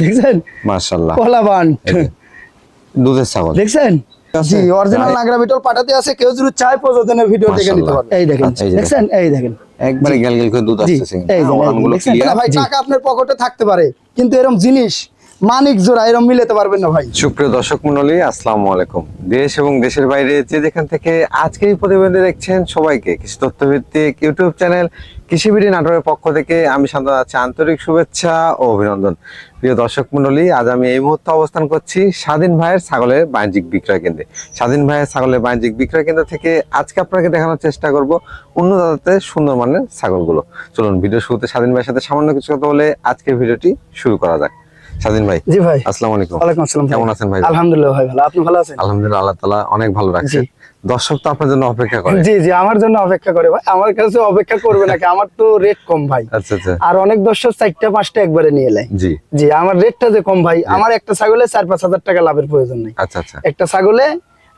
দেখছেন? মাশাআল্লাহ। কলা বান এই যে, দুধের ছাগল। দেখছেন? জি অরিজিনাল নাগরা বিটল পাঠাতে আছে কেউ যদি চায় প্রযোজনের ভিডিও দেখে নিতে পারবে। এই দেখেন আচ্ছা, এই যে দেখছেন? এই দেখেন। একবারে গেল গেল করে দুধ জি এই যে, এই যে, ওলানগুলো দেখছেন? clear। না ভাই টাকা আপনার পকেটে থাকতে পারে কিন্তু এরকম জিনিস মানিক জোড়া এরকম মিলাতে পারবেন না ভাই। সুপ্রিয় দর্শক মন্ডলী আসসালামু আলাইকুম। দেশ এবং দেশের বাইরে যে যেখান থেকে আজকে এই প্রতিবেদন দেখছেন সবাইকে কৃষি তথ্যভিত্তিক ইউটিউব চ্যানেল কৃষিবিড়ি নাটকের পক্ষ থেকে আমি শান্ত আছি। আন্তরিক শুভেচ্ছা ও অভিনন্দন। প্রিয় দর্শক মন্ডলী আজ আমি এই মুহূর্তে অবস্থান করছি স্বাধীন ভাইয়ের ছাগলের বাণিজ্যিক বিক্রয় কেন্দ্রে। স্বাধীন ভাইয়ের ছাগলের বাণিজ্যিক বিক্রয় কেন্দ্র থেকে আজকে আপনাকে দেখানোর চেষ্টা করব উন্নত জাতের সুন্দর মানের ছাগলগুলো। চলুন ভিডিও শুরুতে স্বাধীন ভাইয়ের সাথে সামান্য কিছু কথা বলে আজকের ভিডিওটি শুরু করা যাক। স্বাধীন ভাই জি ভাই। আসসালামু আলাইকুম। ওয়ালাইকুম আসসালাম কেমন আছেন ভাই? আলহামদুলিল্লাহ ভাই ভালো। আপনি ভালো আছেন? আলহামদুলিল্লাহ আল্লাহ তালা অনেক ভালো রাখছে জি। দর্শক তো আপনার জন্য অপেক্ষা করে। জি জি আমার জন্য অপেক্ষা করে ভাই। আমার কাছে অপেক্ষা করবে নাকি? আমার তো রেট কম ভাই। আচ্ছা আচ্ছা। আর অনেক দর্শক চারটা পাঁচটা একবারে নিয়ে এলাই জি। জি আমার রেটটা যে কম ভাই আমার একটা ছাগলে চার পাঁচ হাজার টাকা লাভের প্রয়োজন নেই। আচ্ছা আচ্ছা। একটা ছাগলে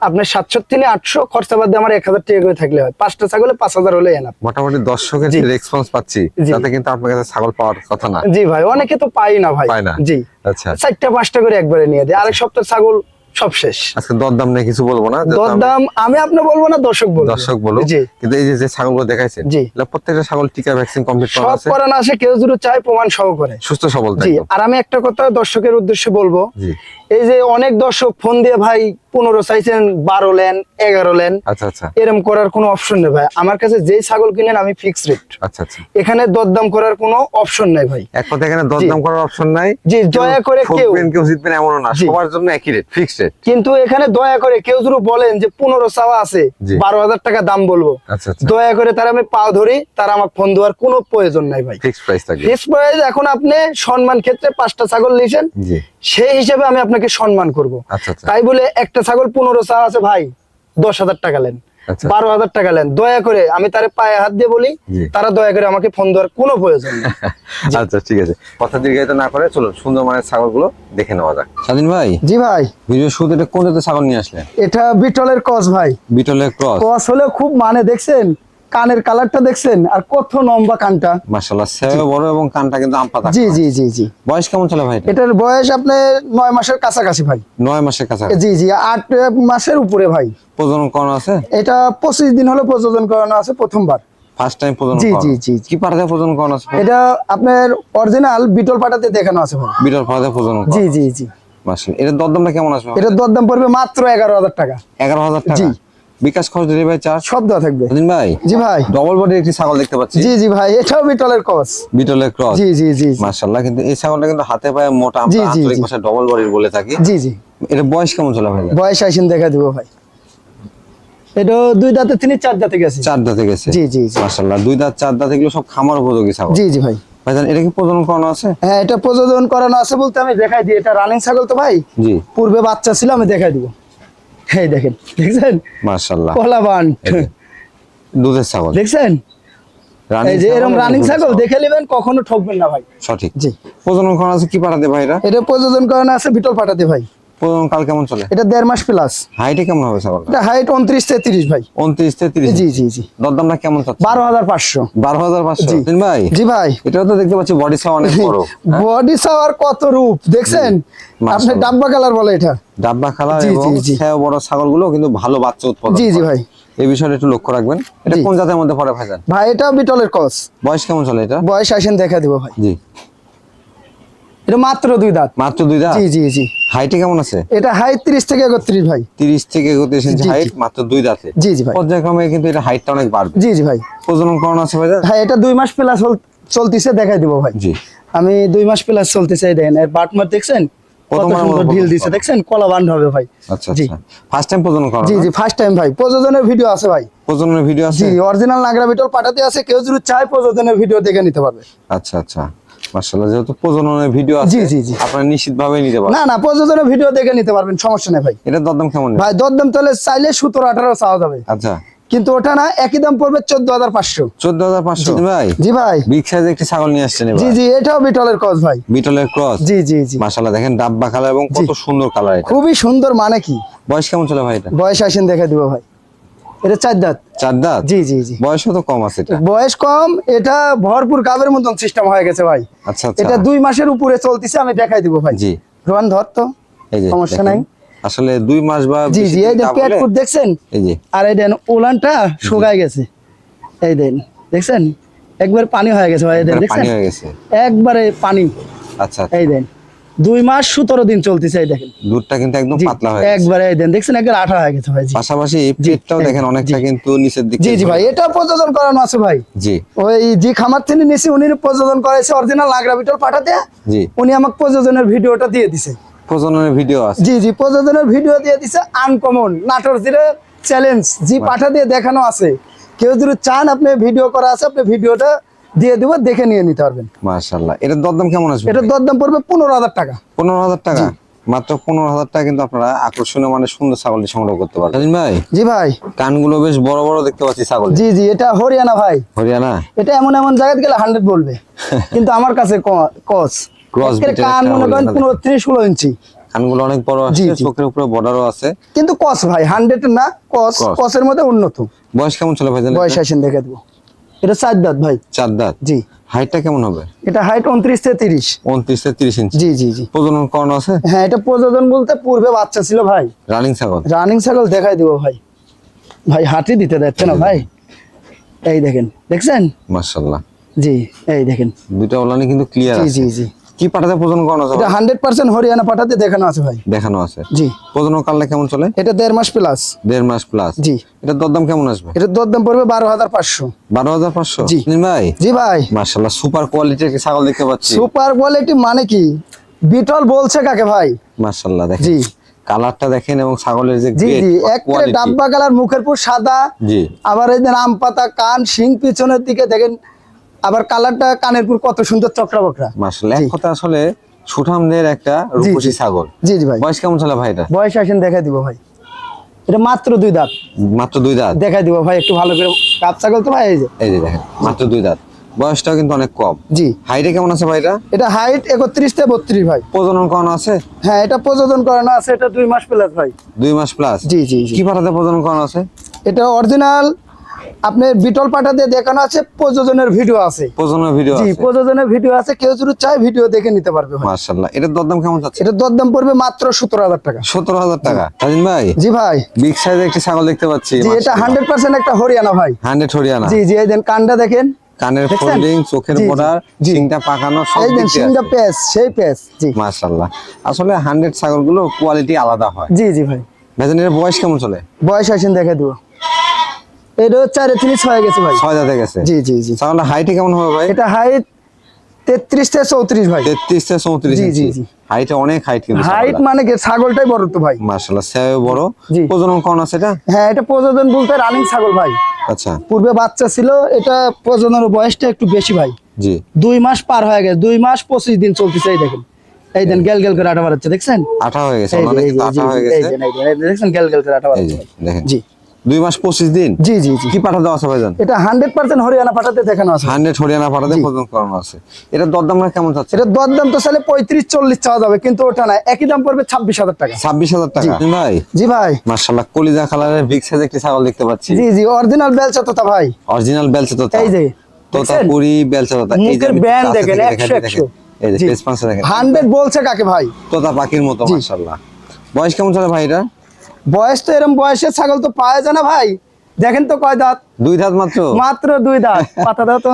আপনার সাতশো থেকে আটশো খরচা বাদ আমার এক হাজার টাকা করে থাকলে হয়। পাঁচটা ছাগলে পাঁচ হাজার হলে এনাফ। মোটামুটি দর্শকের। যে রেসপন্স পাচ্ছি তাতে কিন্তু আপনার কাছে ছাগল পাওয়ার কথা না। জি ভাই অনেকে তো পাই না ভাই। পায় না। জি। আচ্ছা। চারটা পাঁচটা করে একবারে নিয়ে দেয়। আরেক সপ্তাহ ছাগল সব শেষ। আজকে দরদাম নিয়ে কিছু বলব না দরদাম আমি আপনি বলব না দর্শক বলব। দর্শক বলব জি। কিন্তু এই যে ছাগলগুলো দেখাইছেন জি। প্রত্যেকটা ছাগল টিকা ভ্যাকসিন কমপ্লিট করা সব আছে। করানো আসে কেউ যদি চায় প্রমাণ সহ করে সুস্থ সবল জি আর আমি একটা কথা দর্শকের উদ্দেশ্যে বলব। জি। এই যে অনেক দর্শক ফোন দিয়ে ভাই পনেরো চাইছেন বারো লেন এগারো লেন। আচ্ছা আচ্ছা। এরম করার কোনো অপশন নেই ভাই। আমার কাছে যেই ছাগল কিনেন আমি ফিক্স রেট আচ্ছা আচ্ছা। এখানে দরদাম করার কোনো অপশন নেই ভাই। এক কথা এখানে দরদাম করার অপশন নাই। জি, দয়া করে কেউ- কেউ জিতবেন এমনও না। সবার জন্য একই রেট ফিক্সড রেট কিন্তু এখানে দয়া করে কেউ যদি বলেন যে পনেরো চাওয়া আছে বারো হাজার টাকা দাম বলব। আচ্ছা আচ্ছা। দয়া করে তারা আমি পা ধরি তারা আমার ফোন দেওয়ার কোনো প্রয়োজন নাই ভাই। ফিক্স প্রাইস থাকবে। ফিক্স প্রাইস এখন আপনি সম্মান ক্ষেত্রে পাঁচটা ছাগল নিয়েছেন জি। সেই হিসেবে আমি আপনাকে সম্মান করব। আচ্ছা। তাই বলে একটা ছাগল পনেরো চা আছে ভাই দশ হাজার টাকা নেন আচ্ছা। বারো হাজার টাকা নেন দয়া করে আমি তার পায়ে হাত দিয়ে বলি তারা দয়া করে আমাকে ফোন দেওয়ার কোনো প্রয়োজন আচ্ছা ঠিক আছে। কথা দীর্ঘায়িত না করে চলো সুন্দর মানের ছাগলগুলো দেখে নেওয়া যাক। স্বাধীন ভাই? জি ভাই। ভিডিও শুরুতে এটা কোন জাতের ছাগল নিয়ে আসলেন? এটা বিটলের কস ভাই। বিটলের ক্রস। কস হলে খুব মানে দেখছেন? কানের কালারটা দেখছেন? আর কত লম্বা কানটা? মাশাআল্লাহ সেও বড় এবং কানটা কিন্তু আম পাতা। জি জি জি জি। বয়স কেমন চলে ভাই এটার বয়স আপনার নয় মাসের কাছাকাছি ভাই। নয় মাসের কাছে জি জি আট মাসের উপরে ভাই। প্রজনন করানো আছে? এটা পঁচিশ দিন হলো প্রজনন করানো আছে প্রথমবার। ফার্স্ট টাইম প্রজনন জি, জি, জি। কি পাড়াতে প্রজনন করানো আছে এটা আপনার অরিজিনাল বিটল পাটাতে দেখানো আছে ভাই। বিটল পাড়াতে প্রজনন জি জি জি। মাশাআল্লাহ। এটার দরদামটা কেমন আসবে? এটার দরদাম পড়বে মাত্র এগারো হাজার টাকা। এগারো হাজার টাকা? জি। বিকাশ খরচ ডেলিভারি চার্জ? সব দেওয়া থাকবে। স্বাধীন ভাই? জি ভাই। ডবল বডির একটি ছাগল দেখতে পাচ্ছি। জি জি ভাই এটাও বিটলের কস বিটলের ক্রস জি জি জি। মাশাআল্লাহ কিন্তু এই ছাগলটা কিন্তু হাতে পায়ে মোটা আমরা আঞ্চলিক ভাষায় ডবল বডির বলে থাকি। জি জি। এটা বয়স কেমন চলে ভাই? বয়স আইসিন দেখা দিব ভাই। এটা দুই দাঁতে তিনি চার দাঁতে গেছে। চার দাঁতে গেছে। জি, জি। মাশাআল্লাহ দুই দাঁত চার দাঁত এগুলো সব খামার উপযোগী ছাগল। জি জি ভাই। ভাইজান এটা কি প্রজনন করানো আছে? হ্যাঁ এটা প্রযোজন করানো আছে বলতে আমি দেখাই দিই। এটা রানিং ছাগল তো ভাই। জি। পূর্বে বাচ্চা ছিল আমি দেখাই দিব। এই দেখেন দেখছেন? মাশাআল্লাহ। কলা বান দুধের ছাগল। দেখছেন? এই যে এরকম রানিং ছাগল দেখে নেবেন কখনো ঠকবেন না ভাই। সঠিক। জি। প্রজনন করা আছে কি পাঠাতে ভাইরা? এটা প্রজনন করানো আছে বিটল পাঠাতে ভাই। কাল কেমন চলে? এটা দেড় মাস প্লাস হাইটে কেমন হবে এটা হাইট উনত্রিশ তেত্রিশ ভাই। উনত্রিশ থেকে তিরিশ জি জি জি। দরদামটা কেমন চাচ্ছে। তিন ভাই? জি ভাই। এটাও তো দেখতে পাচ্ছি বডি অনেক বড়। বডি সাওয়ার কত রূপ দেখছেন? আপনি ডাব্বা কালার বলে এটা। ডাব্বা কালার এবং বড় ছাগলগুলো কিন্তু ভালো বাচ্চা উৎপাদন জি জি ভাই। এই বিষয়টা একটু লক্ষ্য রাখবেন। এটা কোন জাতের মধ্যে পড়ে ভাইজান? ভাই এটাও বিটলের কস বয়স কেমন চলে এটা? বয়স আসেন দেখা দিব ভাই। জি। এটা মাত্র দুই দাঁত। মাত্র দুই দাঁত? জি জি জি। হাইটে কেমন আছে? এটা হাইট তিরিশ থেকে একত্রিশ ভাই। তিরিশ থেকে একত্রিশ ইঞ্চি জি, জি। হাইট মাত্র দুই দাঁতে। জি জি ভাই। পর্যায়ক্রমে কিন্তু এটা হাইটটা অনেক বাড়বে। জি জি ভাই। প্রজনন করানো আছে ভাইজান? হ্যাঁ এটা দুই মাস প্লাস চলতেছে দেখাই দিব ভাই। জি। আমি দুই মাস প্লাস চলতেছে দেখেন এর দেখছেন? কত সুন্দর ঢিল দিছে দেখছেন? কলা বান্ড হবে ভাই। আচ্ছা জি। আচ্ছা। ফার্স্ট টাইম প্রজনন জি জি ফার্স্ট টাইম ভাই। ভিডিও আছে ভাই। প্রজননের ভিডিও আছে? জি অরিজিনাল নাগরা বিটল পাঠাতে আছে কেউ যদি চায় ভিডিও দেখে নিতে পারবে। আচ্ছা আচ্ছা। মাশাআল্লাহ যেহেতু প্রজননের ভিডিও আছে জি, জি, জি। আপনারা নিশ্চিতভাবে নিতে পারবেন। না না প্রযোজনের ভিডিও দেখে নিতে পারবেন সমস্যা নেই ভাই। এটার দরদাম কেমন ভাই দরদাম তাহলে চাইলে সতেরো আঠারো চাওয়া যাবে। আচ্ছা। কিন্তু ওটা না একই দাম পড়বে চোদ্দ হাজার পাঁচশো। চোদ্দ হাজার পাঁচশো ভাই? জি ভাই। বিগ সাইজ একটি ছাগল নিয়ে আসছেন জি জি এটাও বিটলের কস ভাই। বিটলের ক্রস জি জি জি। মাশাআল্লাহ দেখেন ডাব্বা কালার এবং কত সুন্দর কালার এটা। খুবই সুন্দর মানে কি? বয়স কেমন চলে ভাই এটা? বয়স আসেন দেখে দিব ভাই। এটা চার দাঁত। চার দাঁত? জি জি জি। বয়সও তো কম আছে এটা। বয়স কম এটা ভরপুর গাবের মতন সিস্টেম হয়ে গেছে ভাই। আচ্ছা আচ্ছা। এটা দুই মাসের উপরে চলতেছে আমি দেখাই দিব ভাই। জি। রোহান ধর তো। এই যে সমস্যা নাই। আসলে দুই মাস বা জি জি এই দেন পেট ফুট দেখছেন? এই যে। আর এই দেন উলানটা শুকায় গেছে। এই দেন দেখছেন? একবার পানি হয়ে গেছে ভাই দেখছেন? পানি হয়ে গেছে। একবারে পানি। আচ্ছা আচ্ছা। এই দেন। দুই মাস সতেরো দিন চলতেছে এই দেখেন। দুধটা কিন্তু একদম পাতলা হয়ে একবারে দেন দেখছেন একবার আঠা হয়ে গেছে ভাই পাশাপাশি পেটটাও দেখেন অনেকটা কিন্তু নিচের দিকে জি জি ভাই এটা প্রযোজন করানো আছে ভাই। জি। ওই যে খামার থেকে নিয়েছি উনি প্রযোজন করাইছে অরিজিনাল লাগরা বিটল পাঠাতে। জি। উনি আমাকে প্রযোজনের ভিডিওটা দিয়ে দিছে। প্রজননের ভিডিও আছে। জি জি প্রযোজনের ভিডিও দিয়ে দিছে আনকমন নাটোর জিরে চ্যালেঞ্জ জি পাঠা দিয়ে দেখানো আছে। কেউ যদি চান আপনি ভিডিও করা আছে আপনি ভিডিওটা দিয়ে দিব দেখে নিয়ে নিতে পারবেন। মাশাআল্লাহ। এটার দরদাম কেমন আসবে এটার দরদাম পড়বে পনেরো হাজার টাকা। পনেরো হাজার টাকা? মাত্র পনেরো হাজার টাকা কিন্তু আপনারা আকর্ষণীয় মানে সুন্দর ছাগলটি সংগ্রহ করতে পারবেন। ভাই জি ভাই। কানগুলো বেশ বড় বড় দেখতে পাচ্ছি ছাগল জি জি এটা হরিয়ানা ভাই। হরিয়ানা? এটা এমন এমন জায়গায় গেলে হান্ড্রেড বলবে। কিন্তু আমার কাছে কস এর কান মনে করেন পনেরো ত্রিশ ষোলো ইঞ্চি। কানগুলো অনেক বড় আছে চোখের উপরে বর্ডারও আছে। কিন্তু কস ভাই হান্ড্রেড না কস। কসের মধ্যে উন্নত। বয়স কেমন ছিল ভাই বয়স আসেন দেখে দেবো। এটা চার দাঁত ভাই। চার দাঁত? জি। হাইটটা কেমন হবে? এটা হাইট উনত্রিশ থেকে তিরিশ। উনত্রিশ থেকে তিরিশ ইঞ্চি। জি জি জি। প্রজনন কোন আছে? হ্যাঁ এটা প্রজনন বলতে পূর্বে বাচ্চা ছিল ভাই। রানিং ছাগল? রানিং ছাগল দেখাই দিব ভাই। ভাই হাঁটি দিতে যাচ্ছে না ভাই? এই দেখেন দেখছেন? মাশাআল্লাহ। জি এই দেখেন। দুটো ওলানি কিন্তু ক্লিয়ার জি জি জি। কি পাঠাতে প্রজনন করানো আছে এটা হান্ড্রেড পার্সেন্ট হরিয়ানা পাঠাতে দেখানো আছে ভাই। দেখানো আছে। জি। প্রজনন কালটা কেমন চলে? এটা দেড় মাস প্লাস দেড় মাস প্লাস জি। এটার দরদাম কেমন আসবে? এটার দরদাম পড়বে বারো হাজার পাঁচশো। বারো হাজার পাঁচশো? জি। ভাই? জি ভাই। মাশাআল্লাহ সুপার কোয়ালিটির ছাগল দেখতে পাচ্ছি। সুপার কোয়ালিটি মানে কি? বিটল বলছে কাকে ভাই? মাশাআল্লাহ দেখেন। জি। কালারটা দেখেন এবং ছাগলের যে জি জি। একটা ডাব্বা কালার মুখের পর সাদা। জি। আবার এই যে আম পাতা কান শিং পিছনের দিকে দেখেন আবার কালারটা কানের পুর কত সুন্দর চক্রা বকরা। এক কথা আসলে সুঠামদের একটা রূপসী ছাগল। জি জি ভাই। বয়স কেমন চলে ভাই এটা? বয়স আসেন দেখাই দিব ভাই। এটা মাত্র দুই দাঁত। মাত্র দুই দাঁত? দেখাই দিব ভাই একটু ভালো করে কাপ ছাগল তো ভাই এই যে। এই যে দেখেন মাত্র দুই দাঁত। বয়সটাও কিন্তু অনেক কম। জি। হাইটে কেমন আছে ভাইটা এটা? হাইট একত্রিশ থেকে বত্রিশ ভাই। প্রজনন করানো আছে? হ্যাঁ এটা প্রযোজন করানো আছে এটা দুই মাস প্লাস ভাই। দুই মাস প্লাস জি জি জি। কি পাঠাতে প্রজনন করানো আছে? এটা অরিজিনাল আপনার বিটল পাটা দিয়ে দেখানো আছে প্রযোজনের ভিডিও আছে। প্রজননের ভিডিও জি প্রযোজনের ভিডিও আছে কেউ যদি চায় ভিডিও দেখে নিতে পারবে মাশাআল্লাহ এটার দরদাম কেমন যাচ্ছে এটার দরদাম পড়বে মাত্র সতেরো হাজার টাকা। সতেরো হাজার টাকা। সাজিন ভাই? জি ভাই। বিগ সাইজের একটি ছাগল দেখতে পাচ্ছি জি এটা হান্ড্রেড পার্সেন্ট একটা হরিয়ানা ভাই। হান্ড্রেড হরিয়ানা। জি জি এই দেন কানটা দেখেন। কানের ফোল্ডিং চোখের বর্ডার সিংটা পাকানো সব সিংটা পেস সেই পেস জি। মাশাআল্লাহ। আসলে হান্ড্রেড ছাগলগুলো কোয়ালিটি আলাদা হয়। জি জি ভাই। ভাইজান এর বয়স কেমন চলে? বয়স আসেন দেখে দিব। এটা চারে তিরিশ হয়ে গেছে ভাই। ছয় দাঁতে গেছে। জি জি জি। ছাগলের হাইটে কেমন হবে ভাই? এটা হাইট তেত্রিশ থেকে চৌত্রিশ ভাই। তেত্রিশ থেকে চৌত্রিশ জি, জি, জি। হাইটে অনেক হাইট কিন্তু হাইট মানে ছাগলটাই বড় তো ভাই। মাশাআল্লাহ সেও বড়। প্রজনন কোন আছে এটা? হ্যাঁ এটা প্রযোজন বলতে রানিং ছাগল ভাই। আচ্ছা। পূর্বে বাচ্চা ছিল এটা প্রজননের বয়সটা একটু বেশি ভাই। জি। দুই মাস পার হয়ে গেছে। দুই মাস পঁচিশ দিন চলতেছে এই দেখেন। এই দেন গেল গেল করে আটা বাড়াচ্ছে দেখছেন? আঠা হয়ে গেছে হয়ে যে, দেখছেন গেল গেল করে আটা বাড়াচ্ছে। দেখেন। জি। দুই মাস পঁচিশ দিন? জি জি জি। কি পাঠা দেওয়া আছে ভাইজান? এটা হান্ড্রেড পার্সেন্ট হরিয়ানা পাঠাতে দেখানো আছে। হান্ড্রেড হরিয়ানা পাঠাতে প্রজনন করানো আছে। এটা দরদাম কেমন চাচ্ছে এটা দর দাম তো সালে পঁয়ত্রিশ চল্লিশ চাওয়া যাবে কিন্তু ওটা না একই দাম পড়বে ছাব্বিশ হাজার টাকা। ছাব্বিশ হাজার টাকা। ভাই? জি ভাই। মার্শাল্লাহ কলিজা কালারের বিগ সাইজ একটি ছাগল দেখতে পাচ্ছি। জি জি অরিজিনাল বেলচা তোতা ভাই। অরিজিনাল বেলচা তোতা এই যে, তোতা? পুরি বেলচা তোতা এই যে ব্যান্ড দেখেন, থেকে একশো, দেখাচ্ছি, একশো। দেখেন। এই যে জি। পেস পাঁচশো দেখেন। হান্ড্রেড বলছে কাকে ভাই? তোতা পাখির মতো মার্শাল্লাহ বয়স কেমন চলে ভাই এটা বয়স তো এরম বয়সে ছাগল তো পাওয়া যায় না ভাই। দেখেন তো কয় দাঁত? দুই দাঁত মাত্র? মাত্র দুই দাঁত। পাতা দাও তো।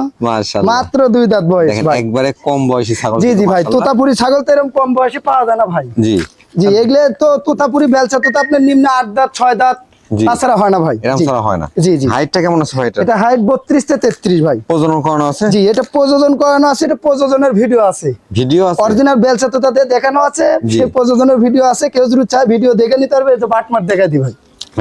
মাত্র দুই দাঁত বয়স একবারে কম বয়সী ছাগল জি জি ভাই তোতাপুরি ছাগল তো এরকম কম বয়সে পাওয়া যায় না ভাই। জি। জি এগুলো তো তোতাপুরি বেলসা তো আপনার নিম্ন আট দাঁত ছয় দাঁত। তাছাড়া হয় না ভাই। এরকম ছাড়া হয় না। জি জি। হাইটটা কেমন আছে ভাই এটা এটা হাইট বত্রিশ থেকে তেত্রিশ ভাই। প্রজনন করানো আছে? জি এটা প্রযোজন করানো আছে এটা প্রযোজনের ভিডিও আছে। ভিডিও আছে? অরিজিনাল বেলচা তোতাতে দেখানো আছে সেই প্রযোজনের ভিডিও আছে। কেউ যদি চায় ভিডিও দেখে নিতে পারবে তো বাটমার দেখা দি ভাই।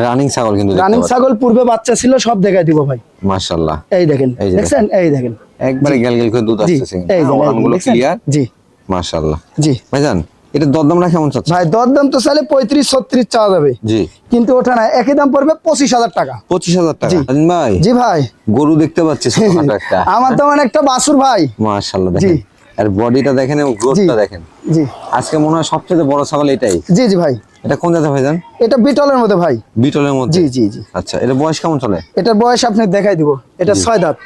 রানিং ছাগল কিন্তু রানিং ছাগল পূর্বে বাচ্চা ছিল সব দেখাই দিব ভাই। মাশাআল্লাহ। এই দেখেন দেখছেন? এই দেখেন। একবারে গেল গেল করে দুধ জি। আসতেছে। এই যে ক্লিয়ার জি। মাশাআল্লাহ। জি। ভাইজান এটা দরদামটা কেমন চাচ্ছে ভাই দরদাম তো চাইলে পঁয়ত্রিশ ছত্রিশ চাওয়া যাবে। জি। কিন্তু ওটা না একই দাম পড়বে পঁচিশ হাজার টাকা। পঁচিশ হাজার টাকা। ভাই জি ভাই। গরু দেখতে পাচ্ছি আমার তো মানে একটা বাসুর ভাই। মাশাআল্লাহ জি। দেখেন আর বডিটা দেখেন এবং গ্রোথটা দেখেন। জি। আজকে মনে হয় সবচেয়ে বড় ছাগল এটাই। জি জি ভাই। এটা কোন জাতের ভাইজান এটা বিটলের মধ্যে ভাই। বিটলের মধ্যে? জি জি জি। আচ্ছা এটা বয়স কেমন চলে? এটার বয়স আপনি দেখাই দিব। এটা ছয় দাঁত।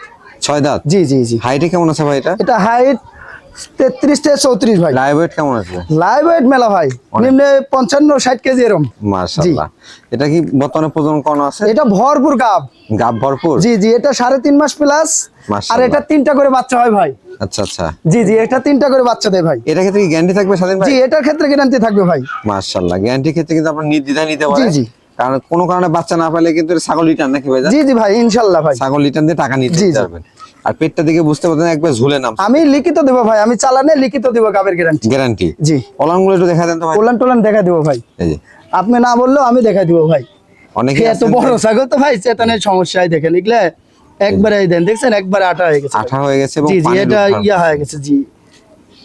ছয় দাঁত? জি জি জি। হাইটে কেমন আছে ভাই এটা? এটা হাইট তেত্রিশ থেকে চৌত্রিশ ভাই। লাইভ ওয়েট কেমন আছে? লাইভ ওয়েট মেলা ভাই। নিম্নে পঞ্চান্ন ষাট কেজি এরম। মাশাআল্লাহ। এটা কি বর্তমানে প্রজনন করানো আছে? এটা ভরপুর গাব। গাব ভরপুর? জি জি এটা সাড়ে তিন মাস প্লাস আর এটা তিনটা করে বাচ্চা হয় ভাই। আচ্ছা আচ্ছা। জি জি এটা তিনটা করে বাচ্চা দেয় ভাই। এটা ক্ষেত্রে গ্যারান্টি থাকবে স্বাধীন ভাই? জি এটার ক্ষেত্রে গ্যারান্টি থাকবে ভাই। মাশাআল্লাহ। গ্যারান্টি ক্ষেত্রে কিন্তু নির্দ্বিধায় নিতে পারেন জি। কারণ কোনো কারণে বাচ্চা না পেলে কিন্তু ছাগল রিটার্ন নাকি ভাই? জি জি ভাই ভাই। ছাগল রিটার্ন দিয়ে টাকা নিতে। পারবেন। আর পেটটা দেখে বুঝতে পারতেন একবার ঝুলে নাম আমি লিখিত দেবো ভাই আমি চালানে লিখিত দেবো গাবের গ্যারান্টি গ্যারান্টি জি। ওলানগুলো একটু দেখা দেন তো ভাই। টোলান টোলান দেখা দেবো ভাই। আপনি না বললেও আমি দেখা দিব ভাই। অনেকে এত বড় ছাগল তো ভাই চেতনের সমস্যায় দেখেন এগুলা একবারে এই দেন দেখছেন? একবারে আটা হয়ে গেছে। আঠা হয়ে গেছে জি জি এটা। ইয়া হয়ে গেছে জি।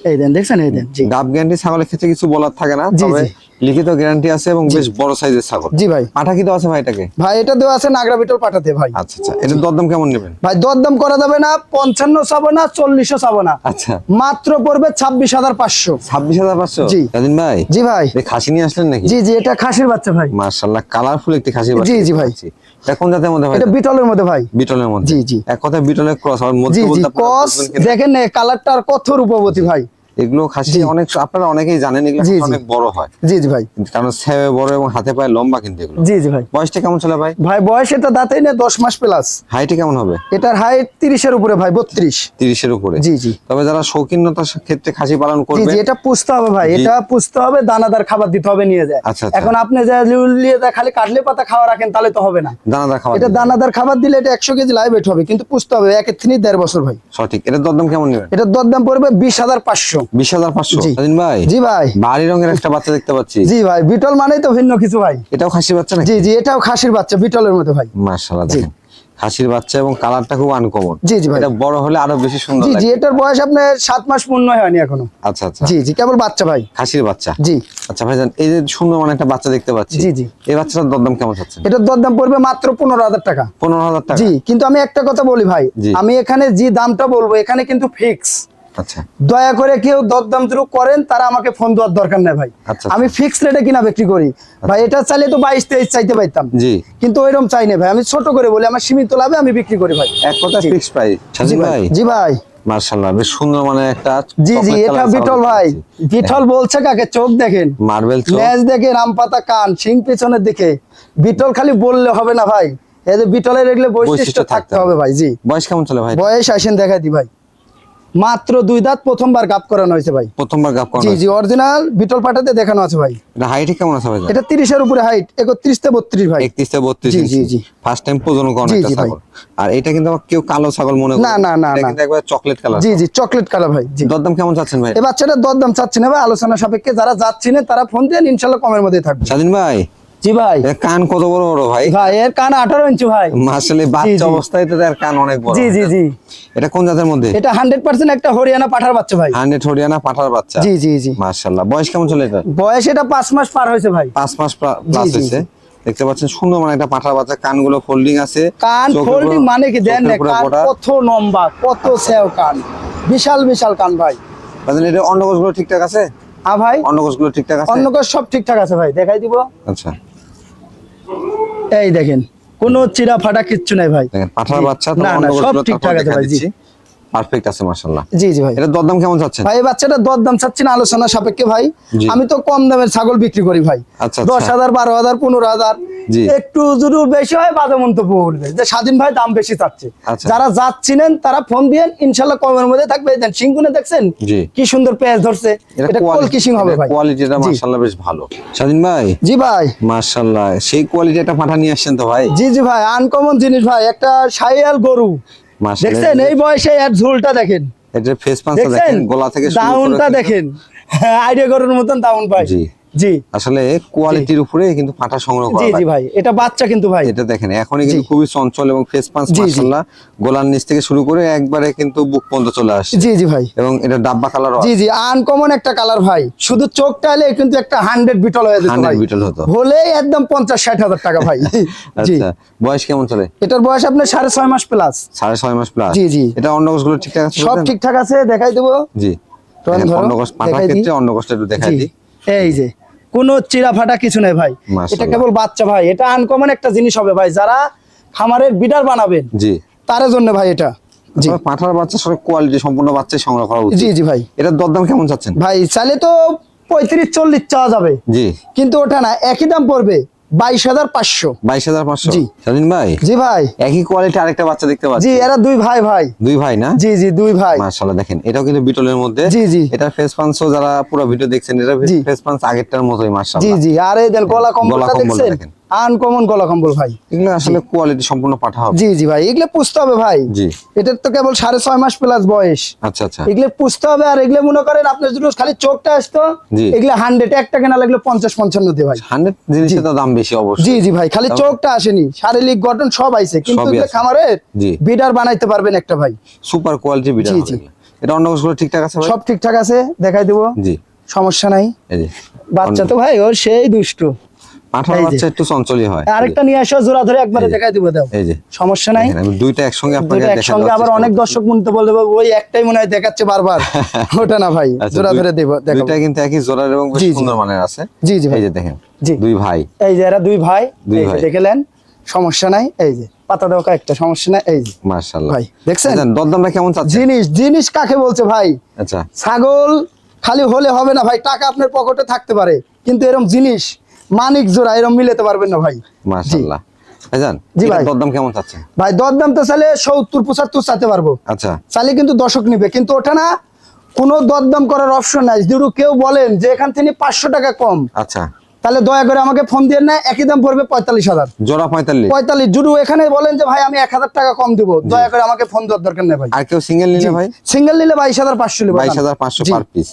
এই দেন দেখছেন? এই দেন জি। গাব গ্যারান্টি ছাগলের ক্ষেত্রে কিছু বলার থাকে না তবে। লিখিত গ্যারান্টি আছে এবং বেশ বড় সাইজের ছাগল। জি ভাই। পাঠা কি তো আছে ভাই এটাকে? ভাই এটা দেওয়া আছে নাগরা বিটল পাঠাতে ভাই। আচ্ছা আচ্ছা। এটা দরদাম কেমন নেবেন? ভাই দরদাম করা যাবে না পঞ্চান্ন চাবো না চল্লিশও চাবো না আচ্ছা। মাত্র পড়বে ছাব্বিশ হাজার পাঁচশো। ছাব্বিশ হাজার পাঁচশো? জি। স্বাধীন ভাই? জি ভাই। খাসি নিয়ে আসলেন নাকি? জি জি এটা খাসির বাচ্চা ভাই। মার্শাল্লাহ কালারফুল একটি খাসি জি, জি ভাই। এটা কোন জাতের মধ্যে ভাই এটা বিটলের মধ্যে ভাই। বিটলের মধ্যে। জি, জি। এক কথায় বিটলের ক্রস আর মধ্যে জি জি বলতে কস দেখেন না কালারটা আর কত রূপবতী ভাই। এগুলো খাসি অনেক আপনারা অনেকেই জানেন এগুলো। অনেক বড় হয়। জি জি ভাই। কারণ সেবে বড় এবং হাতে পায়ে লম্বা কিন্তু এগুলো। জি জি ভাই। বয়সটা কেমন চলে ভাই? ভাই বয়স এটা দাঁতেই না দশ মাস প্লাস হাইটে কেমন হবে? এটার হাইট তিরিশের উপরে ভাই বত্রিশ। তিরিশের উপরে। জি জি। তবে যারা শৌখিনতার ক্ষেত্রে খাসি পালন করবে জি এটা পুষতে হবে ভাই। এটা পুষতে হবে দানাদার খাবার দিতে হবে নিয়ে যায়। আচ্ছা, আচ্ছা। এখন আপনি যা লিয়ে যায় খালি কাটলে পাতা খাওয়া রাখেন তাহলে তো হবে না। দানাদার খাবার এটা দানাদার খাবার দিলে এটা একশো কেজি লাইভ হবে কিন্তু পুষতে হবে একের থেকে দেড় বছর ভাই। সঠিক। এটা দরদাম কেমন নেবেন? এটার দরদাম পড়বে বিশ হাজার পাঁচশো। বিশ হাজার পাঁচশো? ভাই? জি ভাই। রঙের একটা বাচ্চা দেখতে পাচ্ছি। জি ভাই বিটল মানেই তো ভিন্ন কিছু ভাই। এটাও খাসি বাচ্চা জি জি এটাও খাসির বাচ্চা বিটলের মধ্যে ভাই। দেখেন। খাসির বাচ্চা এবং কালারটা খুব আনকমন জি, জি। এটা বড় হলে আরও বেশি সুন্দর জি জি এটার বয়স আপনার সাত মাস পূর্ণ হয়নি এখনও। আচ্ছা আচ্ছা। জি জি কেবল বাচ্চা ভাই। খাসির বাচ্চা? জি। আচ্ছা ভাইজান এই যে সুন্দর মানে একটা বাচ্চা দেখতে পাচ্ছি। জি, জি। এই বাচ্চাটার দরদাম কেমন চাচ্ছেন? এটার দরদাম পড়বে মাত্র পনেরো হাজার টাকা। পনেরো হাজার টাকা? জি কিন্তু আমি একটা কথা বলি ভাই। আমি এখানে যে দামটা বলব এখানে কিন্তু ফিক্স আচ্ছা। দয়া করে কেউ দরদাম শুরু করেন তারা আমাকে ফোন দেওয়ার দরকার নেই ভাই। আচ্ছা। আমি ফিক্স রেটে কিনা বিক্রি করি। ভাই এটা চাইলে তো বাইশ তেইশ চাইতে পারতাম। জি। কিন্তু ওইরকম চাই না ভাই। আমি ছোট করে বলি আমার সীমিত লাভে আমি বিক্রি করি ভাই। এক কথা জি। ফিক্স প্রাইস ভাই। জি ভাই। মার্শাল্লাহ বেশ সুন্দর মানে একটা জি জি এটা বিটল ভাই। বিটল বলছে কাকে? চোখ দেখেন। মার্বেল চোখ? লেজ দেখে রাম পাতা কান পেছনের দিকে। বিটল খালি বললে হবে না ভাই। এই যে বিটলের এগুলো বৈশিষ্ট্য থাকতে হবে ভাই জি। বয়স কেমন চলে ভাই? বয়স আসেন দেখা দি ভাই। মাত্র দুই দাঁত প্রথমবার গাপ করানো হয়েছে ভাই। প্রথমবার গাপ করা জি জি অরিজিনাল বিটল পাটাতে দেখানো আছে ভাই। এটা হাইটে কেমন আছে ভাই? এটা তিরিশের উপরে হাইট একত্রিশ থেকে বত্রিশ ভাই। একত্রিশ থেকে বত্রিশ জি, জি, জি। ফার্স্ট টাইম প্রজনন করানো একটা ছাগল। আর এটা কিন্তু আবার কেউ কালো ছাগল মনে করে না, না, না, এটা। কিন্তু একবার চকলেট কালার জি জি চকলেট কালার ভাই জি। দরদাম কেমন চাচ্ছেন ভাই? এই বাচ্চাটার দরদাম চাচ্ছি না ভাই আলোচনা সাপেক্ষে যারা যাচ্ছি না তারা ফোন দেন ইনশাল্লাহ কমের মধ্যে থাকবে। স্বাধীন ভাই? জি ভাই। কান কত বড় বড় ভাই? ভাই এর কান আঠারো ইঞ্চি ভাই। আসলে বাচ্চা অবস্থায় তো কান অনেক বড় জি জি জি। এটা কোন জাতের মধ্যে? এটা হান্ড্রেড পার্সেন্ট একটা হরিয়ানা পাঠার বাচ্চা ভাই। হান্ড্রেড হরিয়ানা পাঠার বাচ্চা। জি জি জি। বয়স কেমন চলে এটা বয়স এটা পাঁচ মাস পার হয়েছে ভাই। পাঁচ মাস প্লাস হয়েছে। দেখতে পাচ্ছেন সুন্দর মানে একটা পাঠার বাচ্চা। কানগুলো ফোল্ডিং আছে। কান ফোল্ডিং মানে কি? দেন না কান কত লম্বা কত সেও কান। বিশাল বিশাল কান ভাই। তাহলে এটা ঠিকঠাক আছে? আ ভাই। অন্ডকোষগুলো ঠিকঠাক আছে? সব ঠিকঠাক আছে ভাই। দেখাই দিব। আচ্ছা। এই দেখেন কোনো চিরা ফাটা কিচ্ছু নাই ভাই। পাঠার বাচ্চা না না সব ঠিকঠাক আছে ভাই জি। পারফেক্ট আছে মাশাআল্লাহ। জি জি ভাই। এটা দরদাম কেমন যাচ্ছে ভাই এই বাচ্চাটা দর চাচ্ছি না আলোচনা সাপেক্ষে ভাই। আমি তো কম দামের ছাগল বিক্রি করি ভাই। আচ্ছা, আচ্ছা। একটু যদি বেশি হয় বাজে মন্তব্য বলবে যে স্বাধীন ভাই দাম বেশি চাচ্ছে। আচ্ছা। যারা যাচ্ছিলেন তারা ফোন দিয়ে ইনশাল্লাহ কমের মধ্যে থাকবে। দেন সিংগুনে দেখছেন কি সুন্দর পেঁয়াজ ধরছে। এটা কলকি সিং হবে ভাই। কোয়ালিটিটা মাশাআল্লাহ বেশ ভালো। স্বাধীন ভাই? জি ভাই। মাশাআল্লাহ। সেই কোয়ালিটি একটা পাঠা নিয়ে আসছেন তো ভাই? জি জি ভাই। আনকমন জিনিস ভাই। একটা সাইয়াল গরু। দেখছেন এই বয়সে এর ঝুলটা দেখেন। এটা ফেস পাঁচটা দেখেন গলা থেকে শুরু করে দাউনটা দেখেন। আইডিয়া করার মতন দাউন পাই জি। জি। আসলে কোয়ালিটির উপরে কিন্তু পাঠা সংগ্রহ করা জি জি ভাই এটা বাচ্চা কিন্তু ভাই। এটা দেখেন এখনই কিন্তু খুবই চঞ্চল এবং ফেস পাঁচ। মাশাআল্লাহ। গোলার নিচ থেকে শুরু করে একবারে কিন্তু বুক পর্যন্ত চলে আসছে। জি জি ভাই। এবং এটা ডাব্বা কালার জি জি আনকমন একটা কালার ভাই। শুধু চোখটা এলে কিন্তু একটা হান্ড্রেড বিটল হয়ে যেত 100 ভাই। বিটল হতো। হলে একদম পঞ্চাশ ষাট হাজার টাকা ভাই। আচ্ছা বয়স কেমন চলে? এটার বয়স আপনার সাড়ে ছয় মাস প্লাস সাড়ে ছয় মাস প্লাস জি, জি। এটা অন্ডকোষগুলো ঠিকঠাক আছে সব ঠিকঠাক আছে দেখাই দেবো। জি। অন্ডকোষ দিই। ক্ষেত্রে অন্ডকোষটা একটু দেখাই দিই। এই যে কোনো চিরা ফাটা কিছু নেই ভাই। এটা কেবল বাচ্চা ভাই এটা আনকমন একটা জিনিস হবে ভাই। যারা খামারের বিডার বানাবেন জি। তার জন্য ভাই এটা। জি। পাঠার বাচ্চা সব কোয়ালিটি সম্পূর্ণ বাচ্চা সংগ্রহ করা উচিত। জি জি ভাই। এটার দরদাম কেমন চাচ্ছেন? ভাই চাইলে তো পঁয়ত্রিশ চল্লিশ চাওয়া যাবে। জি। কিন্তু ওটা না একই দাম পড়বে। বাইশ হাজার পাঁচশো। বাইশ হাজার পাঁচশো? জি। স্বাধীন ভাই? জি ভাই। একই কোয়ালিটি আরেকটা বাচ্চা দেখতে জি পাচ্ছি এরা দুই ভাই ভাই। দুই ভাই না? জি জি দুই ভাই। মাশাআল্লাহ দেখেন এটাও কিন্তু বিটলের মধ্যে। জি, জি। এটা ফেস পাঞ্চও যারা পুরো ভিডিও দেখছেন এটা ফেস পাঞ্চ আগেরটার মতোই জি মাশাআল্লাহ। জি আর এই গলা কম্বলটা দেখছেন? দেখেন। আনকমন গলা কম্বল ভাই। এগুলো আসলে কোয়ালিটি সম্পূর্ণ পাঠা হবে। জি জি ভাই এগুলো পুষতে হবে ভাই। জি। এটার তো কেবল সাড়ে ছয় মাস প্লাস বয়স। আচ্ছা আচ্ছা। এগুলো পুষতে হবে আর এগুলো মনে করেন আপনার জন্য খালি চোখটা আসতো। এগুলো হান্ড্রেড এক টাকা না লাগলে পঞ্চাশ পঞ্চান্ন দিয়ে ভাই। হান্ড্রেড জিনিসের তো দাম বেশি অবশ্যই। জি জি ভাই খালি চোখটা আসেনি। শারীরিক গঠন সব আইছে কিন্তু এগুলো জি। বিডার বানাইতে পারবেন একটা ভাই। সুপার কোয়ালিটি বিটার জি, জি। এটা অন্য কোর্সগুলো ঠিকঠাক আছে ভাই? সব ঠিকঠাক আছে দেখাই দেবো। জি। সমস্যা নাই। এই যে। বাচ্চা তো ভাই ওর সেই দুষ্ট। বাচ্চা একটু চঞ্চলই হয়। আরেকটা নিয়ে আসো জোড়া ধরে একবারে এই দেখাই দিব দাও। এই যে। সমস্যা নাই। দুইটা একসঙ্গে আপনাকে একসঙ্গে আবার অনেক দর্শক মনতে ওই একটাই মনে হয় দেখাচ্ছে বারবার। ওটা না ভাই আচ্ছা, জোড়া ধরে দেবো দেখাবো। দুইটা কিন্তু একই জোড়ার এবং বেশ জি, জি। সুন্দর মানের আছে। জি জি এই যে দেখেন জি। দুই ভাই। এই যে এরা দুই ভাই দুই ভাই। দেখলেন সমস্যা নাই এই যে। পাতা একটা সমস্যা নাই এই যে। মাশাআল্লাহ। ভাই, দেখছেন? আচ্ছা, দরদামটা কেমন জিনিস জিনিস কাকে বলছে ভাই? আচ্ছা। ছাগল খালি হলে হবে না ভাই টাকা আপনার পকেটে থাকতে পারে কিন্তু এরকম জিনিস মানিক জোড়া এরকম মিলাতে পারবেন না ভাই। মাশাআল্লাহ। জি। ভাই। দরদাম কেমন চাচ্ছেন ভাই দরদাম তো চাইলে সত্তর পঁচাত্তর চাইতে পারব। আচ্ছা। চাইলে কিন্তু দশক নিবে কিন্তু ওটা না কোনো দরদাম করার অপশন নাই। যদি কেউ বলেন যে এখান থেকে পাঁচশো টাকা কম আচ্ছা। তাহলে দয়া করে আমাকে ফোন দিয়ে না একই দাম পড়বে পঁয়তাল্লিশ হাজার। জোড়া পঁয়তাল্লিশ। পঁয়তাল্লিশ। যদি এখানে বলেন যে ভাই আমি এক হাজার টাকা কম দিব দয়া করে আমাকে ফোন দেওয়ার দরকার নেই ভাই। আর কেউ সিঙ্গেল নিলে ভাই? সিঙ্গেল নিলে বাইশ হাজার পাঁচশো বাইশ হাজার পাঁচশো পার পিস